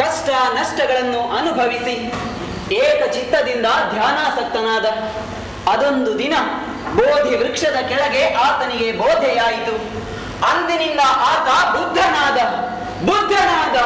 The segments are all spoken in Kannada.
ಕಷ್ಟ ನಷ್ಟಗಳನ್ನು ಅನುಭವಿಸಿ ಏಕ ಚಿತ್ತದಿಂದ ಧ್ಯಾನಾಸಕ್ತನಾದ. ಅದೊಂದು ದಿನ ಬೋಧಿ ವೃಕ್ಷದ ಕೆಳಗೆ ಆತನಿಗೆ ಬೋಧೆಯಾಯಿತು. ಅಂದಿನಿಂದ ಆತ ಬುದ್ಧನಾದ. ಬುದ್ಧನಾದ.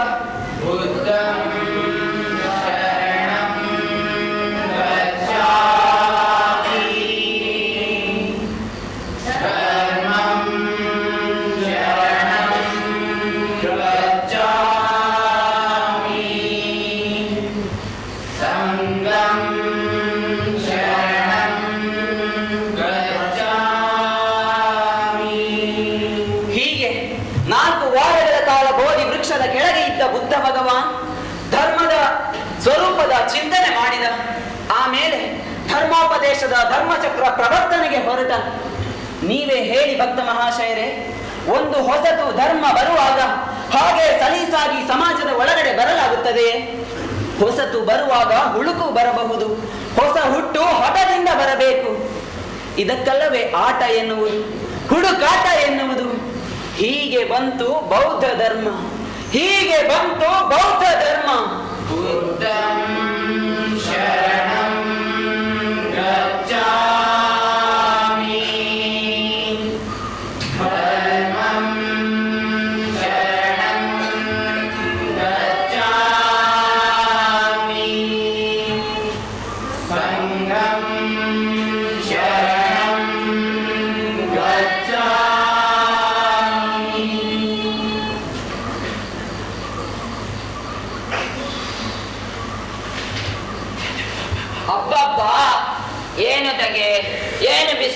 ಚಿಂತನೆ ಮಾಡಿದ. ಆಮೇಲೆ ಧರ್ಮೋಪದೇಶದ ಧರ್ಮಚಕ್ರ ಪ್ರವರ್ತನೆಗೆ ಹೊರಟ. ನೀವೇ ಹೇಳಿ ಭಕ್ತ ಮಹಾಶಯರೇ, ಒಂದು ಹೊಸತು ಧರ್ಮ ಬರುವಾಗ ಹಾಗೆ ಸಲೀಸಾಗಿ ಸಮಾಜದ ಒಳಗಡೆ ಬರಲಾಗುತ್ತದೆ. ಹೊಸತು ಬರುವಾಗ ಹುಳುಕು ಬರಬಹುದು, ಹೊಸ ಹುಟ್ಟು ಹಠದಿಂದ ಬರಬೇಕು. ಇದಕ್ಕಲ್ಲವೇ ಆಟ ಎನ್ನುವುದು, ಹುಡುಕಾಟ ಎನ್ನುವುದು. ಹೀಗೆ ಬಂತು ಬೌದ್ಧ ಧರ್ಮ, ಹೀಗೆ ಬಂತು ಬೌದ್ಧ ಧರ್ಮ. शरण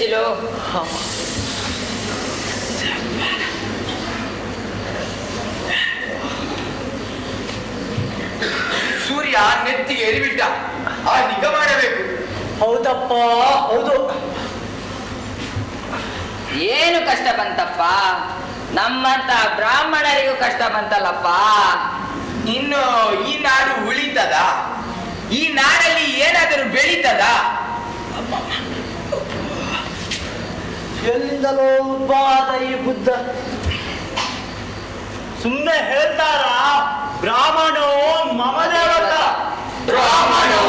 ಬಿಸಿಲು ಸೂರ್ಯ ನೆತ್ತಿ ಎರಿಬಿಟ್ಟ ಆ ನಿಗ ಮಾಡಬೇಕು. ಹೌದಪ್ಪ ಹೌದು. ಏನು ಕಷ್ಟ ಬಂತಪ್ಪ? ನಮ್ಮಂತ ಬ್ರಾಹ್ಮಣರಿಗೂ ಕಷ್ಟ ಬಂತಲ್ಲಪ್ಪ. ಇನ್ನು ಈ ನಾಡು ಉಳಿತದ? ಈ ನಾಡಲ್ಲಿ ಏನಾದರೂ ಬೆಳೀತದ? ಎಲ್ಲಿಂದಲೋ ಉದ್ಭವಾದ ಈ ಬುದ್ಧ? ಸುಮ್ಮನೆ ಹೇಳ್ತಾರ? ಬ್ರಾಹ್ಮಣೋ ಮಮ ದೇವತ. ಬ್ರಾಹ್ಮಣೋ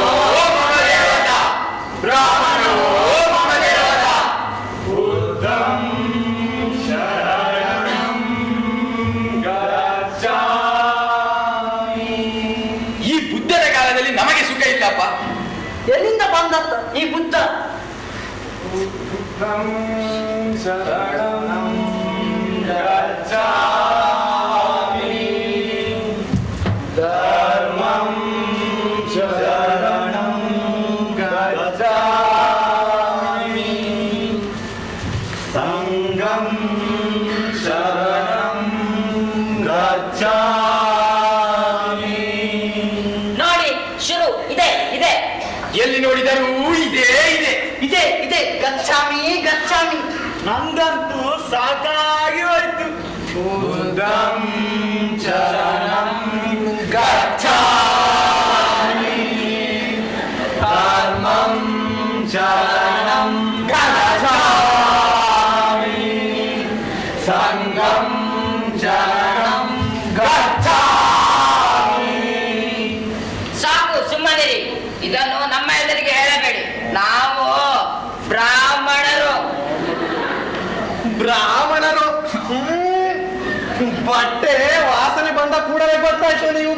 ಇದೆ ಗಚ್ಚಾಮಿ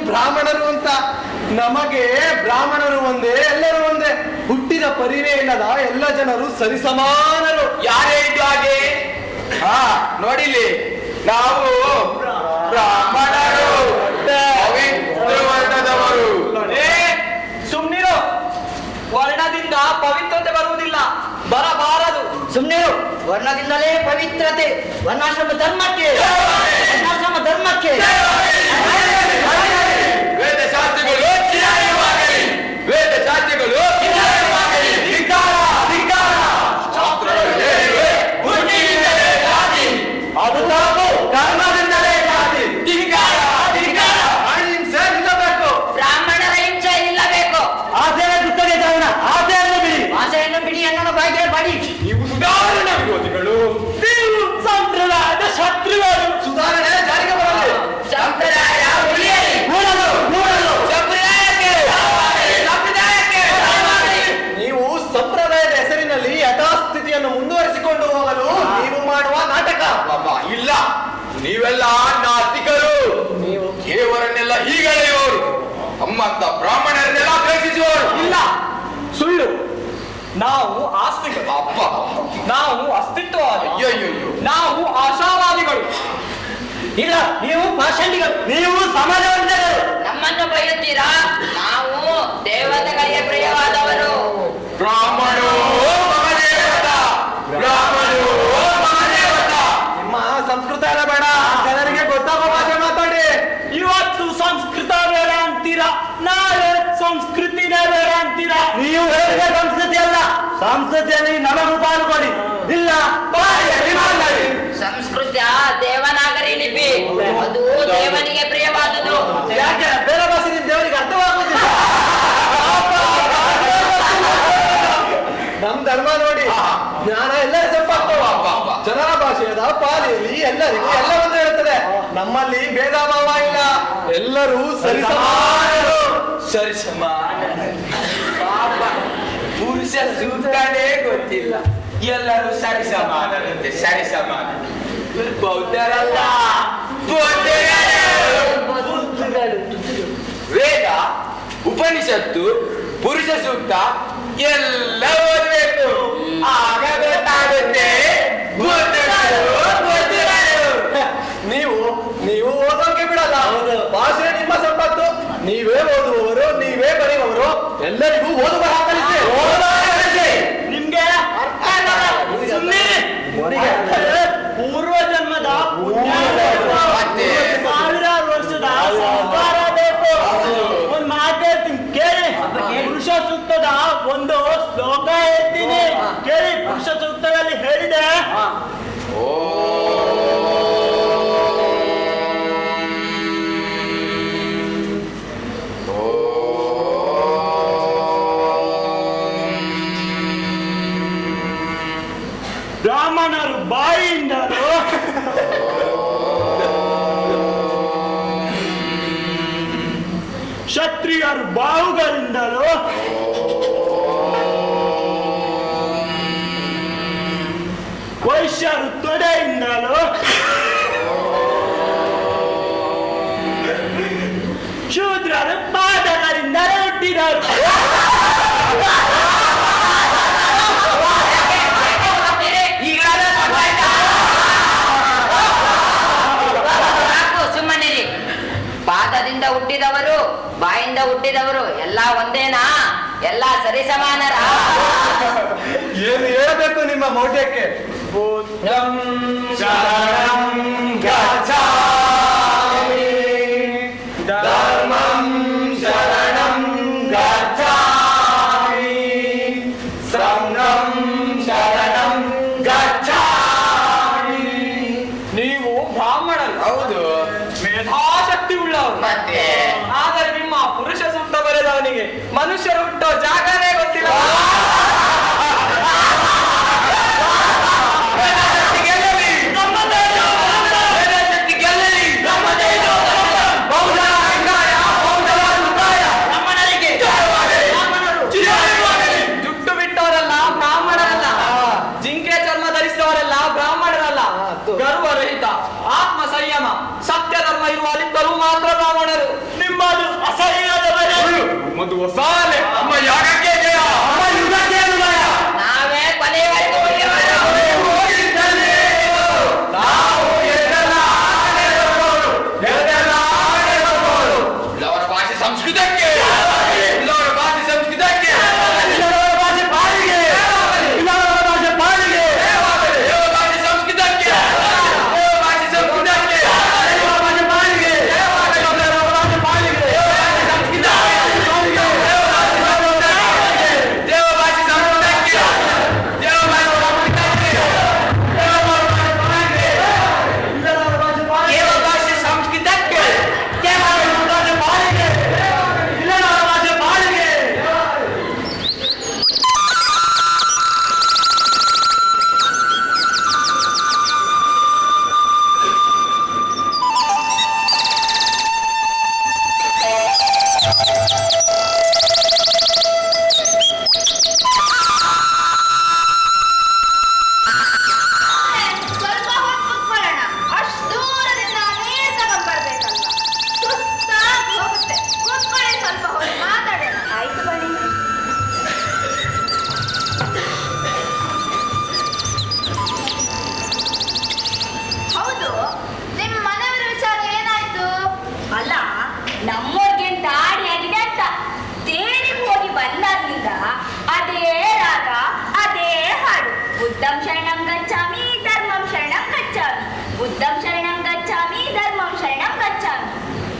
ಬ್ರಾಹ್ಮಣರು ಅಂತ ನಮಗೆ ಬ್ರಾಹ್ಮಣರು ಒಂದೇ ಎಲ್ಲರೂ ಒಂದೇ. ಹುಟ್ಟಿದ ಪರಿವೇ ಇಲ್ಲದ ಎಲ್ಲ ಜನರು ಸರಿಸಮಾನರು. ಯಾರೇ ಇದ್ದು ಹಾಗೆ? ಹಾ ನೋಡಿಲಿ. ನಾವು ಬ್ರಾಹ್ಮಣರು. ಸುಮ್ನಿರು. ವರ್ಣದಿಂದ ಪವಿತ್ರತೆ ಬರುವುದಿಲ್ಲ. ಬರಬಾರದು. ಸುಮ್ನಿರು. ವರ್ಣದಿಂದಲೇ ಪವಿತ್ರತೆ. ವರ್ಣಾಶ್ರಮ ಧರ್ಮಕ್ಕೆ. ವರ್ಣಾಶ್ರಮ ಧರ್ಮಕ್ಕೆ. ವೇದ ಶಾಸ್ತ್ರಗಳು ಕಿರಾಯವಾಗಲಿ ವೇದ ನಾವು ಅಸ್ತಿತ್ವವಾದಿ. ಅಯ್ಯಯ್ಯೋ ನಾವು ಆಶಾವಾದಿಗಳು. ಇಲ್ಲ ನೀವು ಪಾಷಂಡಿಗಳು ನೀವು ಸಮಾಜವಂತರು ನಮ್ಮನ್ನು ಬೈಯುತ್ತೀರಾ ನಾವು ದೇವತೆಗಳಿಗೆ ಪ್ರಿಯವಾದವರು. ಬ್ರಾಹ್ಮಣೋ ಮಹದೇವತ ಬ್ರಾಹ್ಮಣೋ ಮಹದೇವತ ನಿಮ್ಮ ಸಂಸ್ಕೃತ ಎಲ್ಲ ಬೇಡ ಜನರಿಗೆ ಗೊತ್ತಾಗೋ ಭಾಷೆ ಮಾತಾಡಿ ಇವತ್ತು ಸಂಸ್ಕೃತ ಬೇಡ ಅಂತೀರಾ ನಾಳೆ ಸಂಸ್ಕೃತಿನೇ ಬೇಡ ಅಂತೀರಾ ನೀವು ಹೇಳಿದ ಸಂಸ್ಕೃತಿ ಅಲ್ಲ ಸಂಸ್ಕೃತಿಯಲ್ಲಿ ನಮಗೂ ಪಾಲು ಕೊಡಿ ಇಲ್ಲ ಸಂಸ್ಕೃತಿಯ ಸಂಸ್ಕೃತ ದೇವನಾಗರಿ ಲಿಪಿ. ಅದು ದೇವನಿಗೆ ಪ್ರಿಯವಾದುದು ಯಾಕೆ? ಬೇರೆ ಭಾಷೆ ದೇವರಿಗೆ ಅರ್ಥವಾಗುದಿಲ್ಲ. ನಮ್ ಧರ್ಮ ನೋಡಿ. ಜ್ಞಾನ ಎಲ್ಲ. ಜನರ ಭಾಷೆಯದ ಪಾಲಿಯಲ್ಲಿ ಎಲ್ಲರಿಗೂ ಎಲ್ಲ ಒಂದು ಹೇಳ್ತದೆ ನಮ್ಮಲ್ಲಿ ಭೇದ ಭಾವ ಇಲ್ಲ. ಎಲ್ಲರೂ ಸರಿ ಸಮಾನರು. ಸಮಾನ ಪಾಪ ಗೊತ್ತಿಲ್ಲ. ಎಲ್ಲರೂ ಸರಿ ಸಮಾನರಂತೆ ಸರಿ ಸಮಾನ. ಬೌದ್ಧರಲ್ಲ. ಬೌದ್ಧರು. ವೇದ ಉಪನಿಷತ್ತು ಪುರುಷ ಸೂಕ್ತ ಎಲ್ಲ ಓದಬೇಕು. ಆಗ ಗೊತ್ತಾಗುತ್ತೆ. ನೀವು ನೀವು ಓದೋಕೆ ಬಿಡಲ್ಲ. ಭಾಷೆ ನಿಮ್ಮ ಸಂಪತ್ತು. ನೀವೇ ಓದುವವರು ನೀವೇ ಬರೆಯುವವರು. ಎಲ್ಲರಿಗೂ ಓದುವ ಬರಹ ಕಲಿಸಿ ನಿಮ್ಗೆ ಪೂರ್ವ ಜನ್ಮದ ಪುಣ್ಯ ಕ್ಷತ್ರಿಯರು ಎಲ್ಲ ಸರಿಸಮಾನರ ಏನು ಹೇಳಬೇಕು ನಿಮ್ಮ ಮೌಢ್ಯಕ್ಕೆ? ಶರಣಂ ಧರ್ಮಂ ಶರಣಂ ಸಂಘಂ ಶರಣಂ ನೀವು ಬ್ರಾಹ್ಮಣರು. ಹೌದು. ಮೇಧಾಶಕ್ತಿ ಉಳ್ಳವರು. ಮತ್ತೆ? ಆದರೆ ನಿಮ್ಮ ಬರೆದವನಿಗೆ ಮನುಷ್ಯರು ಹುಟ್ಟೋ ಜಾಗನೇ ಗೊತ್ತಿಲ್ಲ. ಒಂದು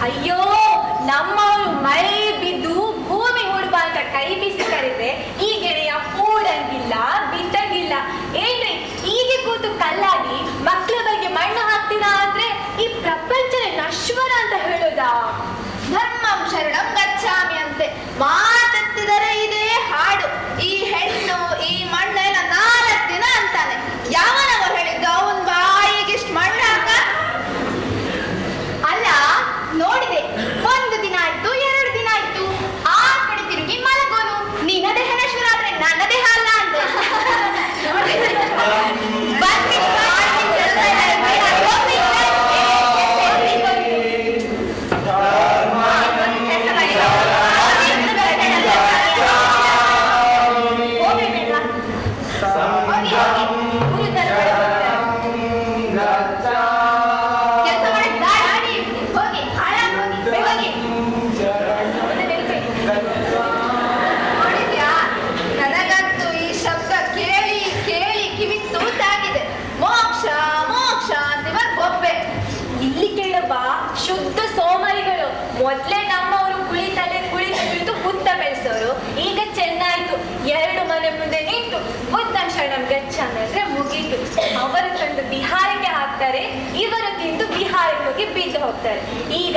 ಅಯ್ಯೋ, ನಮ್ಮವರು ಮಳೆ ಬಿದ್ದು ಭೂಮಿ ಹುಡುಬ ಅಂತ ಕೈ ಬೀಸಿ ಕರೆದ್ರೆ ಈ ಗೆಳೆಯ ಕೂಡಂಗಿಲ್ಲ, ಬಿದ್ದಂಗಿಲ್ಲ. ಏನ್ರಿ, ಹೀಗೆ ಕೂತು ಕಲ್ಲಾಗಿ ಮಕ್ಕಳ ಬಗ್ಗೆ ಮಣ್ಣು ಹಾಕ್ತೀರಾ ಅಂದ್ರೆ ಈ ಪ್ರಪಂಚನೇ ನಶ್ವರ ಅಂತ ಹೇಳೋದಾ? ಧರ್ಮಂ ಶರಣಂ ಗಚ್ಚಾಮಿ ಅಂತೆ.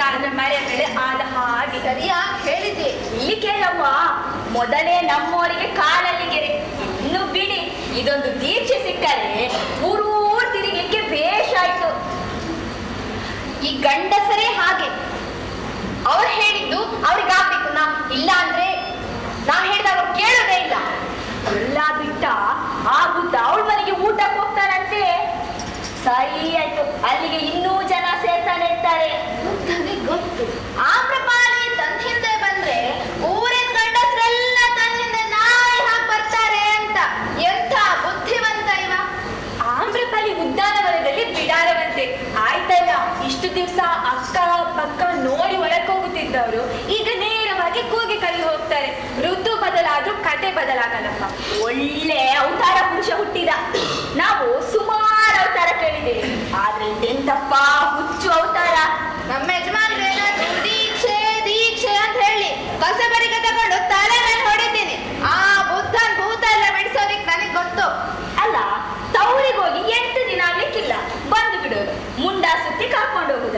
ಅಂದ್ರೆ ಮಳೆ ಮೇಲೆ ಆದ ಹಾಗೆ. ಸರಿಯಾಗಿ ಹೇಳಿದೆ ಇಲ್ಲಿ ಕೇಳವ್ವ ಮೊದಲೇ ನಮ್ಮವರಿಗೆ ಕಾಲಲ್ಲಿ ಗೆರೆ. ಇನ್ನು ಬಿಡಿ, ಇದೊಂದು ದೀಕ್ಷೆ ಸಿಕ್ಕರೆ ಊರೂ ತಿರುಗಲಿಕ್ಕೆ ಬೇಷಾಯ್ತು ಈ ಗಂಡಸರೇ ಹಾಗೆ. ಅವ್ರು ಹೇಳಿದ್ದು ಅವ್ರಿಗಾಗ್ಬೇಕು ನಾ ಇಲ್ಲ ಅಂದ್ರೆ ನಾ ಹೇಳಿದಾಗ ಕೇಳೋದೇ ಇಲ್ಲ. ಎಲ್ಲ ಬಿಟ್ಟ ಆ ಬುದ್ಧ ಅವಳ ಮನೆಗೆ ಊಟಕ್ಕೆ ಹೋಗ್ತಾನಂತೆ. ಸರಿ ಆಯ್ತು ಅಲ್ಲಿಗೆ ಇನ್ನೂ ಜನ ಸೇರ್ತಾನೆ ಇರ್ತಾರೆ ಬುದ್ಧನಿಗೆ ಗೊತ್ತು ಆಮ್ರಪಾಲಿ ತನ್ನ ಹಿಂದೆ ಬಂದ್ರೆ ಊರಿನ ಗಂಡಸರೆಲ್ಲ ತನ್ನ ಹಿಂದೆ ನಾಯಿ ಹಾಕಿ ಬರ್ತಾರೆ ಅಂತ. ಎಂಥ ಬುದ್ಧಿವಂತ ಇವ? ಆಮ್ರಪಾಲಿ ಉದ್ಯಾನವನದಲ್ಲಿ ಬಿಡಾರವಂತೆ. ಆಯ್ತಲ್ಲ ಇಷ್ಟು ದಿವಸ ಅಕ್ಕ ಪಕ್ಕ ನೋಡಿ ಒಳಕ್ ಹೋಗುತ್ತಿದ್ದವರು. ಈಗ ನೇರವಾಗಿ ಕೂಗಿ ಕೈ ಹೋಗ್ತಾರೆ. ಋತು ಬದಲಾದ್ರೂ ಕತೆ ಬದಲಾಗಲ್ಲಪ್ಪ. ಒಳ್ಳೆ ಅವತಾರ ಪುರುಷ ಹುಟ್ಟಿದ. ನಾವು ಸುಮಾರು ಅವತಾರ ಕೇಳಿದ್ದೇವೆ. ಆದ್ರೆ ಎಂತಪ್ಪ ಹುಚ್ಚು ಅವತಾರ? ನಮ್ಮ ಯಜಮಾನ್ರು ದೀಕ್ಷೆ ದೀಕ್ಷೆ ಅಂತ ಹೇಳಿ ಕಸಬರಿಗೆ ತಗೊಂಡು ತಲೆ ಮೇಲೆ ಹೊಡಿತೀನಿ. ಆ ಬುದ್ಧ ಭೂತ ಎಲ್ಲ ಬಿಡಿಸೋದಿಕ್ ನನಗ್ ಗೊತ್ತು. ಅಲ್ಲ ತವರಿಗೆ ಹೋಗಿ ಎಂಟು ದಿನ ಆಗ್ಲಿಕ್ಕಿಲ್ಲ. ಬಂದು ಬಿಡು. ಮುಂಡಾ ಸುತ್ತಿ ಕರ್ಕೊಂಡು ಹೋಗುದ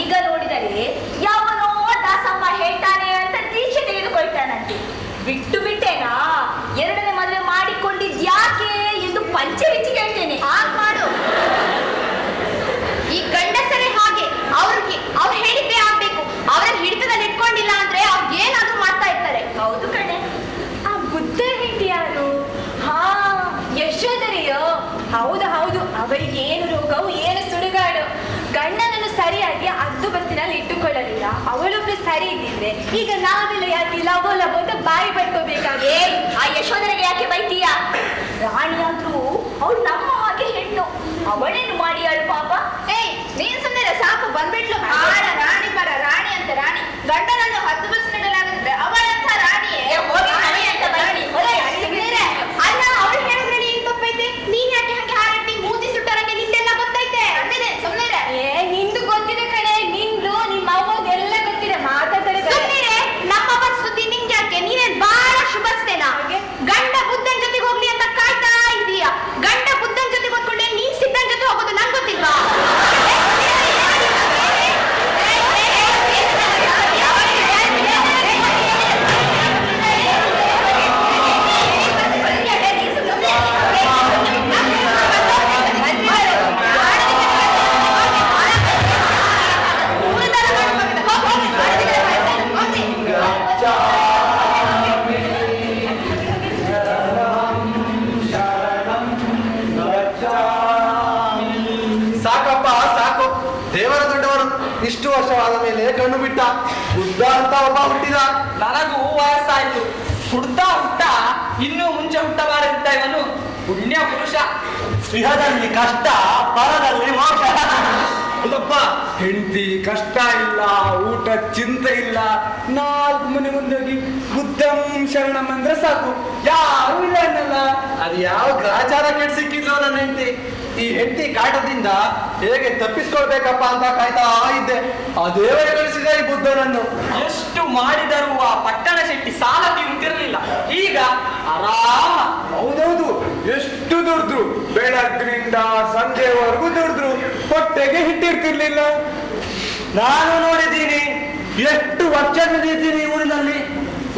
ಈಗ ನೋಡಿದರೆ ಯಾವನೋ ದಾಸಮ್ಮ ಹೇಳ್ತಾನೆ ತೆಗೆದುಕೊಳ್ತಾನಂತೆ ಬಿಟ್ಟು ಬಿಟ್ಟೇನಾ? ಎರಡನೇ ಮದುವೆ ಮಾಡಿಕೊಂಡಿದ್ಯಾಕೆ ಎಂದು ಪಂಚೆ ಹೇಳ್ತೇನೆ. ಹಾಗೆ ಮಾಡು. ಈ ಗಂಡಸರೇ ಹಾಗೆ. ಅವ್ರಿಗೆ, ಅವ್ರು ಹೇಳಿದ್ದೇ ಆಗ್ಬೇಕು. ಅವರ ಹಿಡಿತದಲ್ಲಿ ಇಟ್ಕೊಂಡಿಲ್ಲ ಅಂದ್ರೆ ಅವ್ರು ಸರಿ ಇದ್ದಿದ್ರೆ ಈಗ ನಾವೆಲ್ಲ ಯಾಕೆ ಲಬೋ ಲಬೋ ಅಂತ ಬಾಯಿ ಪಡ್ಕೋಬೇಕಾಗಿ ಆ ಯಶೋಧರಿಗೆ ಯಾಕೆ ಬೈತೀಯ? ರಾಣಿಯಾದ್ರೂ ಅವಳು ನಮ್ಮ ಹಾಗೆ ಹೆಣ್ಣು. ಅವಳೇನು ಮಾಡಿಯಾಳು ಪಾಪ? ಏಯ್ ನೀನ್ ಸುಮ್ಮನೆ ಸಾಕು ಬಂದ್ಬಿಟ್ಲು. ಬಾಳ ರಾಣಿ ಬರ ರಾಣಿ ಅಂತ ರಾಣಿ. ಗಂಡನನ್ನು ಹತ್ತು ಬಸ್ ನೀಡಲಾಗುತ್ತೆ ಅವಳಂತ ರಾಣಿಯೇ? ಹೋಗಿ ರಾಣಿ ಅಂತ ಬನ್ನಿ. ಇನ್ನೂ ಮುಂಚೆ ಹುಟ್ಟಬಾರದಿದ್ದ ಇವನು ಪುಣ್ಯ ಪುರುಷ. ಇಹದಲ್ಲಿ ಕಷ್ಟ ಪರದಲ್ಲಿ ಮೋಕ್ಷ. ಹೌದಪ್ಪ ಹೆಂಡತಿ ಕಷ್ಟ ಇಲ್ಲ ಊಟ ಚಿಂತೆ ಇಲ್ಲ. ನಾಲ್ಕು ಮನೆ ಮುಂದೋಗಿ ಬುದ್ಧಂ ಶರಣಂ ಅಂದ್ರೆ ಸಾಕು. ಯಾರು ಇಲ್ಲ ಅನ್ನಲ್ಲ. ಅದು ಯಾವ ಗ್ರಾಚಾರ ಕೆಟ್ಟ ಸಿಕ್ಕಿದ್ಲು ನನ್ನ ಹೆಂಡತಿ? ಈ ಹೆಂಡತಿ ಕಾಟದಿಂದ ಹೇಗೆ ತಪ್ಪಿಸ್ಕೊಳ್ಬೇಕಪ್ಪ ಅಂತ ಕಾಯ್ತಾ ಇದ್ದೆ. ಆ ದೇವರೇ ಕಳಿಸಿದ ಈ ಬುದ್ಧನನ್ನು ಎಷ್ಟು ಮಾಡಿದರೂ ಆ ಪಟ್ಟಣ ಶೆಟ್ಟಿ ಸಾಲ ತೀರುತ್ತಿರಲಿಲ್ಲ. ಈಗ ಆರಾಮ. ಹೌದೌದು. ಎಷ್ಟು ದುಡ್ದ್ರು ಬೆಳಗ್ಗಿನಿಂದ ಸಂಜೆವರೆಗೂ ದುಡಿದ್ರು ಹೊಟ್ಟೆಗೆ ಹಿಟ್ಟಿರ್ತಿರ್ಲಿಲ್ಲ. ನಾನು ನೋಡಿದ್ದೀನಿ, ಎಷ್ಟು ವರ್ಷದಿಂದ ಇದ್ದೀನಿ ಊರಿನಲ್ಲಿ.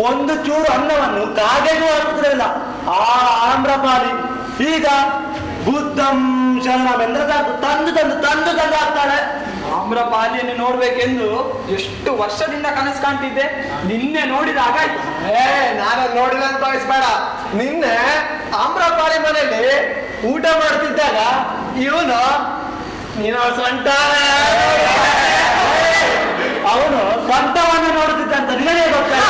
ಒಂದು ಚೂರು ಅನ್ನವನ್ನು ಕಾಗೆಗೂ ಹಾಕುತ್ತಿರಲಿಲ್ಲ. ಆ ಆಮ್ರಪಾಲಿ, ಈಗ ಬುದ್ಧಂ ಶರಣವೆಂದ್ರೆ ಸಾಕು ತಂದು ತಂದು ತಂದು ತಂದು ಹಾಕ್ತಾಳೆ. ಆಮ್ರಪಾಲಿಯನ್ನು ನೋಡ್ಬೇಕೆಂದು ಎಷ್ಟು ವರ್ಷದಿಂದ ಕನಸು ಕಾಣ್ತಿದ್ದೆ. ನಿನ್ನೆ ನೋಡಿದಾಗ ಏ ನಾನು ನೋಡಿಲ್ಲ ಅಂತ ಭಾವಿಸ್ಬೇಡ. ನಿನ್ನೆ ಆಮ್ರಪಾಳಿ ಮನೆಯಲ್ಲಿ ಊಟ ಮಾಡ್ತಿದ್ದಾಗ ಇವನು ನೀನು ಸ್ವಂತ ಅವನು ಸ್ವಂತವನ್ನು ನೋಡುತ್ತಿದ್ದ ಅಂತ ನಿನಗೆ ಗೊತ್ತಾ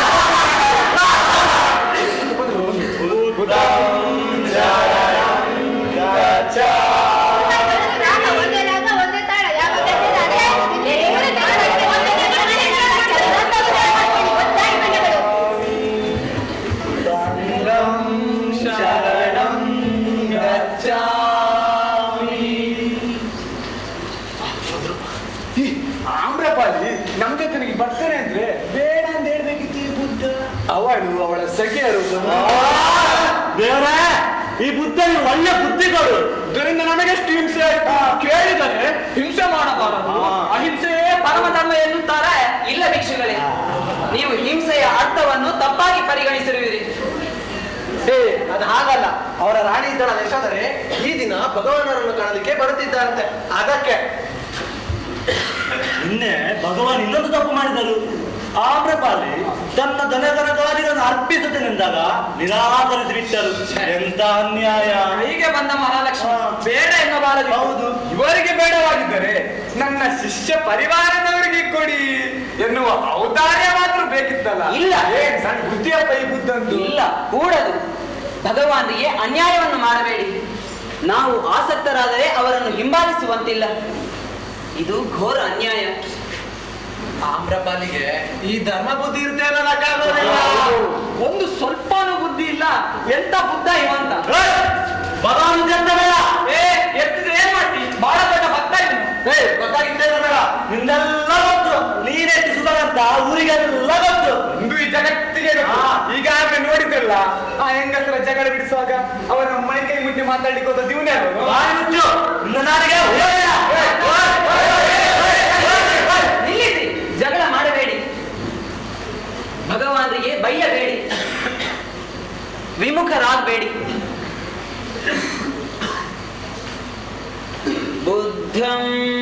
ಒಳ್ಳೆ ಬುದ್ಧಿಗಳು. ಇದರಿಂದ ನಮಗೆ ಹಿಂಸೆ ಆಯ್ತು? ಕೇಳಿದರೆ ಹಿಂಸೆ ಮಾಡಬಾರದು. ಅಹಿಂಸೆಯೇ ಪರಮ ಧರ್ಮ ಎನ್ನುತ್ತಾರೆ. ಇಲ್ಲ ಭಿಕ್ಷುಗಳೇ ನೀವು ಹಿಂಸೆಯ ಅರ್ಥವನ್ನು ತಪ್ಪಾಗಿ ಪರಿಗಣಿಸಿರುವಿರಿ. ಏ ಅದು ಹಾಗಲ್ಲ. ಅವರ ರಾಣಿ ಇದ್ದಾಳ ಯಶೋಧರೆ ಈ ದಿನ ಭಗವಾನರನ್ನು ಕಾಣಲಿಕ್ಕೆ ಬರುತ್ತಿದ್ದಾರಂತೆ. ಅದಕ್ಕೆ. ನಿನ್ನೆ ಭಗವಾನ್ ಇನ್ನೊಂದು ತಪ್ಪು ಮಾಡಿದರು. ಆಮ್ರಪಾಲಿ ತನ್ನ ದನದನಗಾರಿಗಳನ್ನು ಅರ್ಪಿಸುತ್ತೇನೆಂದಾಗ ನಿರಾಕರಿಸಿ ಬಿಟ್ಟರು ಎಂತ ಅನ್ಯಾಯ? ಹೀಗೆ ಬಂದ ಮಹಾಲಕ್ಷ್ಮಿ. ಬೇಡ ಎನ್ನಬಾರದು ಹೌದು. ಇವರಿಗೆ ಬೇಡವಾಗಿದ್ದರೆ ನನ್ನ ಶಿಷ್ಯ ಪರಿವಾರದವರಿಗೆ ಕೊಡಿ ಎನ್ನುವ ಔದಾರ್ಯ ಮಾತ್ರ ಬೇಕಿತ್ತಲ್ಲ. ಇಲ್ಲ. ನನ್ನ ಬುದ್ಧಿಯ ಬುದ್ಧಂದು ಇಲ್ಲ. ಕೂಡದು. ಭಗವಾನಿಗೆ ಅನ್ಯಾಯವನ್ನು ಮಾಡಬೇಡಿ. ನಾವು ಆಸಕ್ತರಾದರೆ ಅವರನ್ನು ಹಿಂಬಾಲಿಸುವಂತಿಲ್ಲ. ಇದು ಘೋರ ಅನ್ಯಾಯ. ಆಮ್ರಪಾಲಿಗೆ ಈ ಧರ್ಮ ಬುದ್ಧಿ ಇರುತ್ತೆ ಒಂದು ಸ್ವಲ್ಪನೂ ಬುದ್ಧಿ ಇಲ್ಲ. ಎಂತ ಬುದ್ಧ ಇವಂತ ಭಗವಾನ್ ಜಂತ ಬೇಡ. ಏ ಎತ್ತಿದ್ರೆ ಏನ್ ಮಾಡ್ತಿ? ಬಹಳ ದೊಡ್ಡ ಭಕ್ತ ಏ ಗೊತ್ತಾಗಿದ್ದೇನೆ ಬೇಡ. ನಿಂದೆಲ್ಲ ಗೊತ್ತು. ನೀನೆಷ್ಟು ಸುಧಾರಂತ ಊರಿಗೆಲ್ಲ ಗೊತ್ತು. ಒಂದು ಈ ಜಗತ್ತಿಗೆ. ಈಗಾಗಲೇ ನೋಡಿದ್ರಲ್ಲ ಆ ಹೆಂಗಸರ ಜಗಳ ಬಿಡಿಸುವಾಗ ಅವರ ಮೈ ಕೈ ಮುಟ್ಟಿ ಮಾತಾಡ್ಲಿಕ್ಕೆ ಹೋದ ದಿವನೇ ವಿಮುಖರಾಗಬೇಡಿ ಬುದ್ಧಂ ಶರಣಂ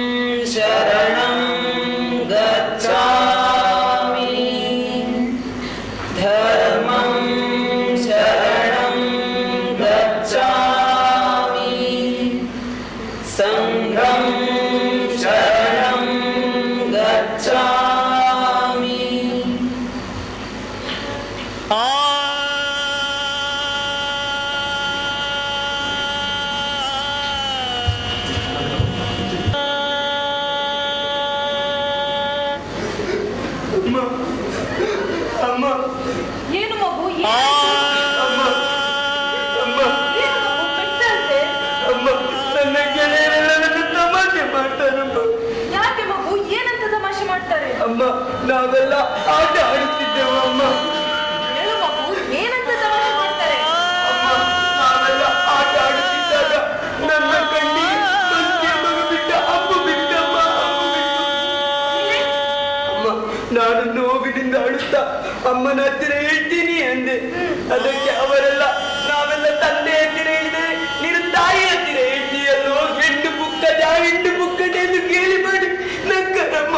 ಎಂದು ಕೇಳಿ ಮಾಡಿ ನಕ್ಕರಮ್ಮ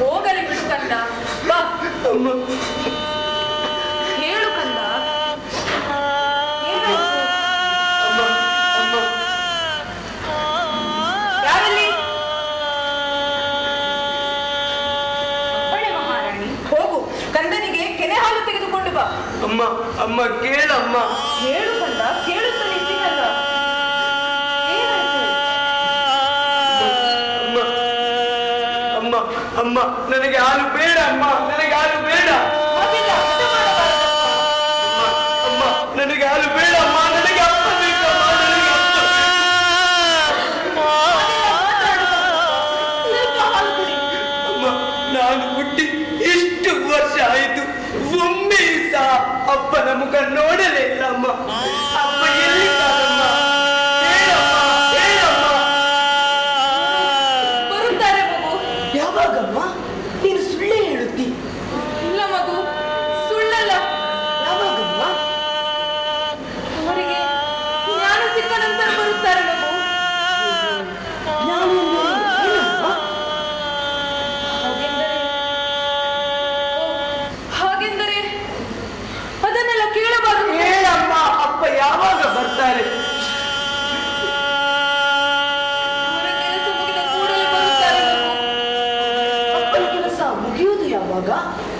ಹೋಗಲಿ ಬಿಡು ಕಂದ ಬಾ. ಅಮ್ಮ. ಹೇಳು ಕಂದ. ಏನಾಯ್ತು? ಅಮ್ಮ ಅಮ್ಮ. ಯಾರಲ್ಲಿ? ಅಪ್ಪಣೆ ಮಹಾರಾಣಿ. ಹೋಗು. ಕಂದನಿಗೆ ಕೆನೆ ಹಾಲು ತೆಗೆದುಕೊಂಡು ಬಾ. ಅಮ್ಮ ಅಮ್ಮ ಕೇಳಮ್ಮ. ಹೇಳು. ನನಗೆ ಹಾಲು ಬೇಡ ಅಮ್ಮ. ನನಗೆ ಹಾಲು ಬೇಡ. ಅಮ್ಮ ನನಗೆ ಹಾಲು ಬೇಡ ಅಮ್ಮ. ನನಗೆ ಅಪ್ಪ ಬೇಕು ಅಮ್ಮ. ನಾನು ಹುಟ್ಟಿ ಇಷ್ಟು ವರ್ಷ ಆಯಿತು. ಒಮ್ಮೆ ಸಹ ಅಪ್ಪನ ಮುಖ ನೋಡಲೇ ಇಲ್ಲ ಅಮ್ಮ. 我哥。